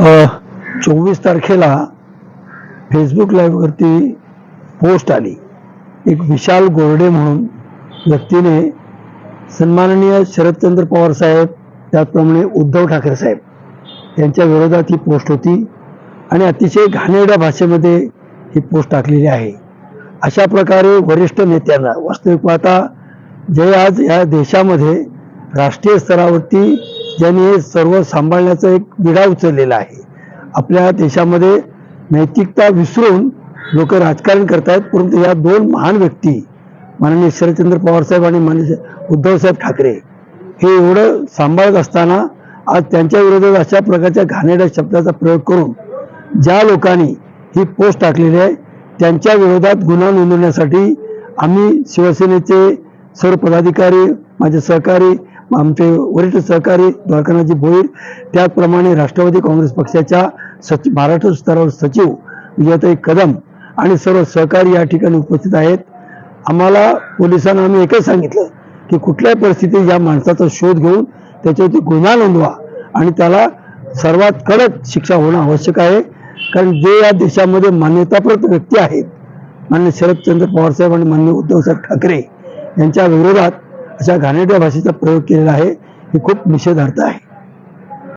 चोवीस तारखेला Facebook लाईव्हवरती post आली. एक विशाल गोरडे म्हणून व्यक्तीने सन्माननीय शरदचंद्र पवार साहेब त्याचप्रमाणे उद्धव ठाकरे साहेब यांच्या विरोधात ही पोस्ट होती आणि अतिशय घाणेरड्या भाषेमध्ये ही पोस्ट टाकलेली आहे. अशा प्रकारे वरिष्ठ नेत्यांना वास्तविक पाहता जे आज या देशामध्ये राष्ट्रीय स्तरावरती ज्यांनी हे सर्व सांभाळण्याचा एक विडा उचललेला आहे. आपल्या देशामध्ये नैतिकता विसरून लोक राजकारण करतायत परंतु या दोन महान व्यक्ती माननीय शरदचंद्र पवार साहेब आणि माननीय उद्धवसाहेब ठाकरे हे एवढं सांभाळत असताना आज त्यांच्या विरोधात अशा प्रकारच्या घाणेरड्या शब्दाचा प्रयोग करून ज्या लोकांनी ही पोस्ट टाकलेली आहे त्यांच्या विरोधात गुन्हा नोंदवण्यासाठी आम्ही शिवसेनेचे सर्व पदाधिकारी माझे सहकारी आमचे वरिष्ठ सहकारी द्वारकानाथजी भोईर त्याचप्रमाणे राष्ट्रवादी काँग्रेस पक्षाच्या सचिव महाराष्ट्र स्तरावर सचिव विजयताई कदम आणि सर्व सहकारी या ठिकाणी उपस्थित आहेत. आम्हाला पोलिसांना आम्ही एकच सांगितलं की कुठल्याही परिस्थितीत या माणसाचा शोध घेऊन त्याच्यावरती गुन्हा नोंदवा आणि त्याला सर्वात कडक शिक्षा होणं आवश्यक आहे. कारण जे या देशामध्ये मान्यताप्राप्त व्यक्ती आहेत मान्य शरदचंद्र पवार साहेब आणि मान्य उद्धवसाहेब ठाकरे यांच्या विरोधात अशा घाणेरड्या भाषेचा प्रयोग केलेला आहे. हे खूप निषेधार्थ आहे.